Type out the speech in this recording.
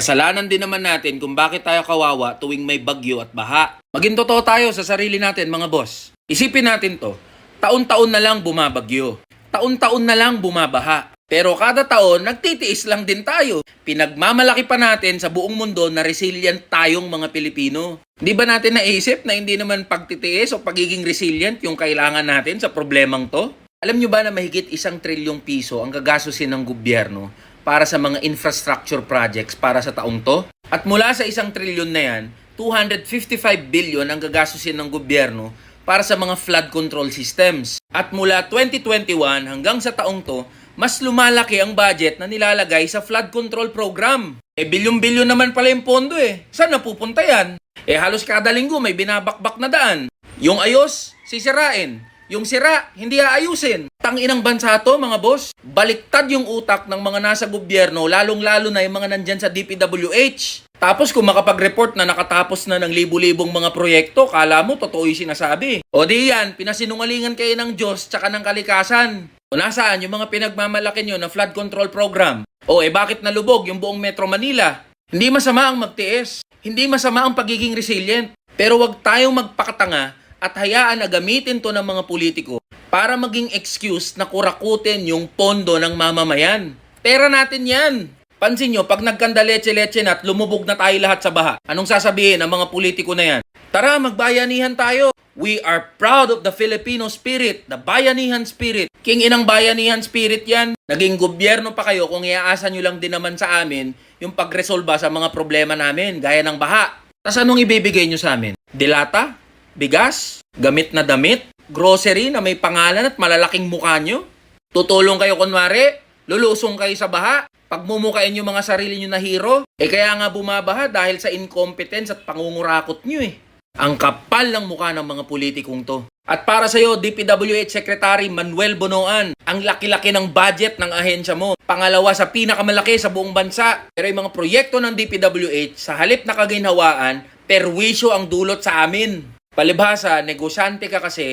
Kasalanan din naman natin kung bakit tayo kawawa tuwing may bagyo at baha. Maging totoo tayo sa sarili natin mga boss. Isipin natin to, taon-taon na lang bumabagyo. Taon-taon na lang bumabaha. Pero kada taon, nagtitiis lang din tayo. Pinagmamalaki pa natin sa buong mundo na resilient tayong mga Pilipino. Di ba natin naisip na hindi naman pagtitiis o pagiging resilient yung kailangan natin sa problemang to? Alam nyo ba na mahigit isang trilyong piso ang gagastusin ng gobyerno para sa mga infrastructure projects para sa taong to? At mula sa isang trilyon na yan, 255 billion ang gagastusin ng gobyerno para sa mga flood control systems. At mula 2021 hanggang sa taong to, mas lumalaki ang budget na nilalagay sa flood control program. Eh, bilyon-bilyon naman pala yung pondo eh. Saan napupunta yan? Eh, halos kada linggo may binabakbak na daan. Yung ayos, sisirain. Yung sira, hindi aayusin. Tanginang bansa to, mga boss. Baliktad yung utak ng mga nasa gobyerno, lalong-lalo na yung mga nandyan sa DPWH. Tapos kung makapag-report na nakatapos na ng libu-libong mga proyekto, kala mo totoo yung sinasabi. O di yan, pinasinungalingan kayo ng Diyos tsaka ng kalikasan. O nasaan yung mga pinagmamalaki nyo na flood control program? O eh bakit nalubog yung buong Metro Manila? Hindi masama ang magtiis. Hindi masama ang pagiging resilient. Pero wag tayong magpakatanga at hayaan na gamitin to ng mga politiko para maging excuse na kurakutin yung pondo ng mamamayan. Pera natin yan. Pansin nyo, pag nagkanda leche-leche na at lumubog na tayo lahat sa baha, anong sasabihin ng mga politiko na yan? Tara, magbayanihan tayo. We are proud of the Filipino spirit, the bayanihan spirit. King inang bayanihan spirit yan. Naging gobyerno pa kayo kung iaasa nyo lang din naman sa amin yung pagresolba sa mga problema namin, gaya ng baha. Tapos anong ibibigay nyo sa amin? Dilata? Bigas? Gamit na damit? Grocery na may pangalan at malalaking mukha nyo? Tutulong kayo kunwari? Lulusong kayo sa baha? Pagmumukain yung mga sarili nyo na hero? Eh kaya nga bumabaha dahil sa incompetence at pangungurakot nyo eh. Ang kapal ng mukha ng mga politikong to. At para sa iyo, DPWH Secretary Manuel Bonoan, ang laki-laki ng budget ng ahensya mo. Pangalawa sa pinakamalaki sa buong bansa. Pero yung mga proyekto ng DPWH, sa halip na kaginhawaan, perwisyo ang dulot sa amin. Palibhasa, negosyante ka kasi,